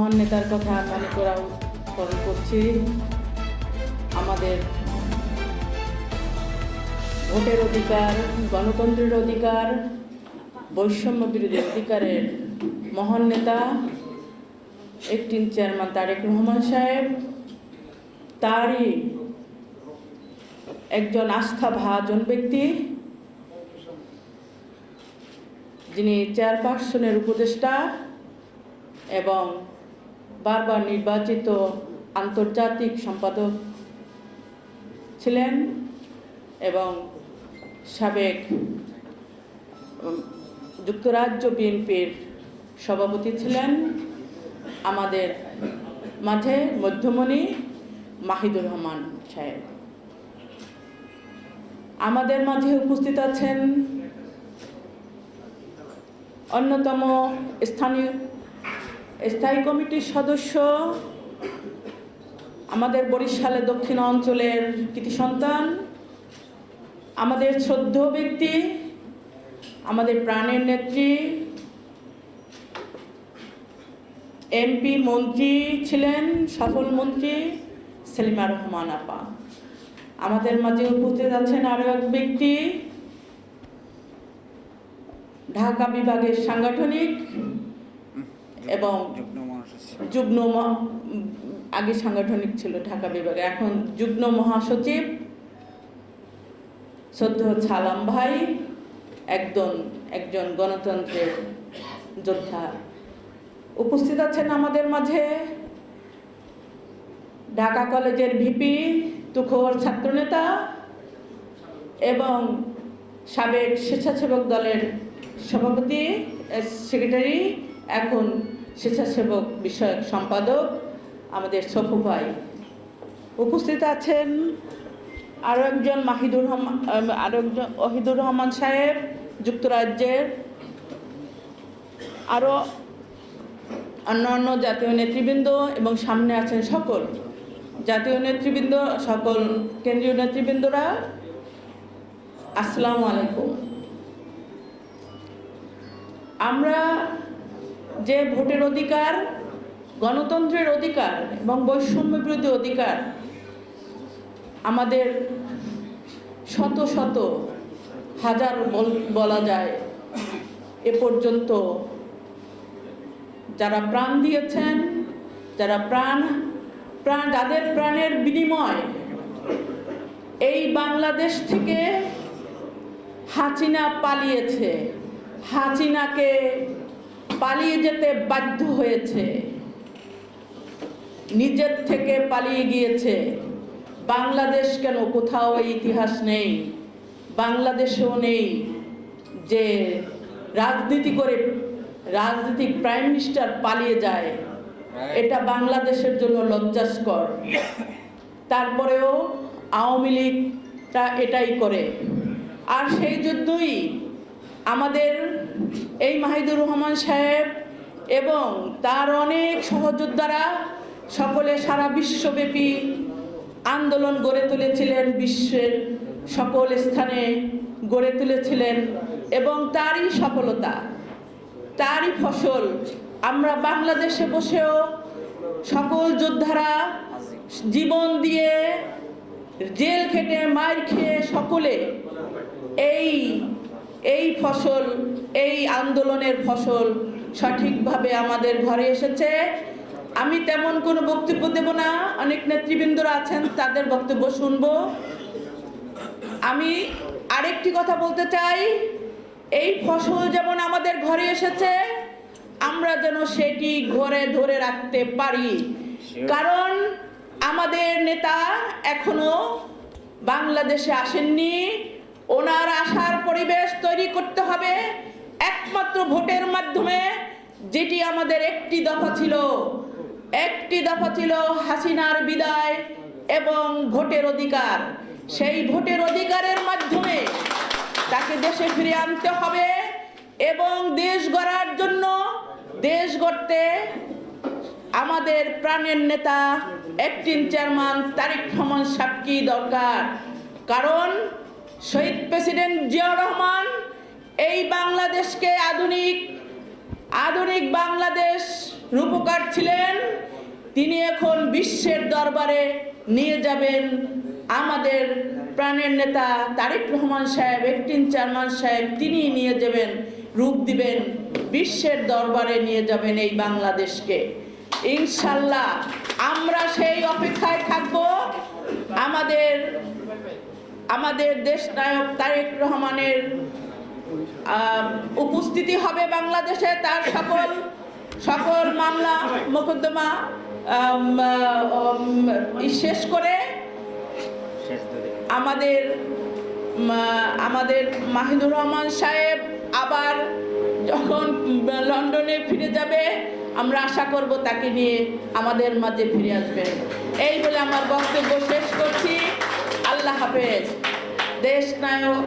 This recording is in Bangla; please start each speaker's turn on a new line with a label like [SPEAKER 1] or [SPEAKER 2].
[SPEAKER 1] মহান নেতার কথা মনে করা স্মরণ করছি আমাদের ভোটের অধিকার, গণতন্ত্রের অধিকার বৈষম্য বিরোধী অধিকারের মহান নেতা একটিন চেয়ারম্যান তারেক রহমান সাহেব, তারই একজন আস্থা ভাজন ব্যক্তি, যিনি চেয়ারপারসনের উপদেষ্টা এবং বারবার নির্বাচিত আন্তর্জাতিক সম্পাদক ছিলেন এবং সাবেক যুক্তরাজ্য বিএনপির সভাপতি ছিলেন আমাদের মাঝে মধ্যমণি মাহিদুর রহমান সাহেব। আমাদের মাঝে উপস্থিত আছেন অন্যতম স্থানীয় স্থায়ী কমিটির সদস্য, আমাদের বরিশালে দক্ষিণ অঞ্চলের কৃতি সন্তান, আমাদের শ্রদ্ধ ব্যক্তি, আমাদের প্রাণের নেত্রী, এমপি মন্ত্রী ছিলেন, সফল মন্ত্রী সেলিমা রহমান আপা। আমাদের মাঝে উপস্থিত আছেন আরও এক ব্যক্তি, ঢাকা বিভাগের সাংগঠনিক এবং
[SPEAKER 2] যুগ্ম
[SPEAKER 1] আগে সাংগঠনিক ছিল ঢাকা বিভাগে, এখন যুগ্ম মহাসচিব সদ্য ছালাম ভাই, একজন একজন গণতন্ত্রের যোদ্ধা। উপস্থিত আছেন আমাদের মাঝে ঢাকা কলেজের ভিপি, তুখোর ছাত্রনেতা এবং সাবেক স্বেচ্ছাসেবক দলের সভাপতি সেক্রেটারি, এখন স্বেচ্ছাসেবক বিষয়ক সম্পাদক আমাদের সফু ভাই। উপস্থিত আছেন আরও একজন মাহিদুর রহমান আরও একজন ওহিদুর রহমান সাহেব, যুক্তরাজ্যের। আরও অন্য অন্য জাতীয় নেতৃবৃন্দ এবং সামনে আছেন সকল। জাতীয় নেতৃবৃন্দ, সকল কেন্দ্রীয় নেতৃবৃন্দরা, আসসালামু আলাইকুম। আমরা যে ভোটের অধিকার, গণতন্ত্রের অধিকার এবং বৈষম্য বিরোধী অধিকার আমাদের শত শত হাজার বল- যায়, এ পর্যন্ত যারা প্রাণ দিয়েছেন, যারা প্রাণ প্রাণ, যাদের প্রাণের বিনিময় এই বাংলাদেশ থেকে হাসিনা পালিয়েছে। হাসিনাকে পালিয়ে যেতে বাধ্য হয়েছে। নিজের থেকে পালিয়ে গিয়েছে। বাংলাদেশ কেন? কোথাও ইতিহাস নেই। বাংলাদেশেও নেই যে রাজনীতি করে রাজনীতিক প্রাইম মিনিস্টার পালিয়ে যায়। এটা বাংলাদেশের জন্য লজ্জাস্কর। তারপরেও আওয়ামী লীগটা এটাই করে। আর সেই জন্যই আমাদের এই মাহিদুর রহমান সাহেব এবং তার অনেক সহযোদ্ধারা সকলে সারা বিশ্বব্যাপী আন্দোলন গড়ে তুলেছিলেন, বিশ্বের সকল স্থানে গড়ে তুলেছিলেন এবং তারই সফলতা, তারই ফসল। আমরা বাংলাদেশে বসেও সকল যোদ্ধারা জীবন দিয়ে জেল খেটে, মার খেয়ে সকলে এই এই ফসল এই আন্দোলনের ফসল সঠিকভাবে আমাদের ঘরে এসেছে। আমি তেমন কোনো বক্তব্য দেব না। অনেক নেতৃবৃন্দরা আছেন তাদের বক্তব্য শুনব। আমি আরেকটি কথা বলতে চাই। এই ফসল যেমন আমাদের ঘরে এসেছে আমরা যেন সেটি ঘরে ধরে রাখতে পারি। কারণ আমাদের নেতা এখনও বাংলাদেশে আসেননি। ওনার আসার পরিবেশ তৈরি করতে হবে একমাত্র ভোটের মাধ্যমে, যেটি আমাদের একটি দফা ছিল। একটি দফা ছিল হাসিনার বিদায় এবং ভোটের অধিকার। সেই ভোটের অধিকারের মাধ্যমে তাকে দেশে ফিরে আনতে হবে এবং দেশ গড়ার জন্য দেশ গড়তে আমাদের প্রাণের নেতা একটিন চেয়ারম্যান তারিক রহমান সাক্ষী দরকার। কারণ শহীদ প্রেসিডেন্ট জিয়াউর রহমান, এই বাংলাদেশকে আধুনিক আধুনিক বাংলাদেশ রূপকার ছিলেন। তিনি এখন বিশ্বের দরবারে নিয়ে যাবেন আমাদের প্রাণের নেতা তারেক রহমান সাহেব একটিন চেয়ারম্যান সাহেব তিনি নিয়ে যাবেন, রূপ দিবেন, বিশ্বের দরবারে নিয়ে যাবেন এই বাংলাদেশকে। ইনশাল্লাহ আমরা সেই অপেক্ষায় থাকব। আমাদের আমাদের দেশ নায়ক তারেক রহমানের উপস্থিতি হবে বাংলাদেশে তার সকল সকল মামলা মোকদ্দমা শেষ করে আমাদের আমাদের মাহিদুর রহমান সাহেব আবার যখন লন্ডনে ফিরে যাবে, আমরা আশা করব তাকে নিয়ে আমাদের মাঝে ফিরে আসবেন। এই বলে আমার বক্তব্য শেষ করছি। আল্লাহ হাফেজ দেশ নায়ক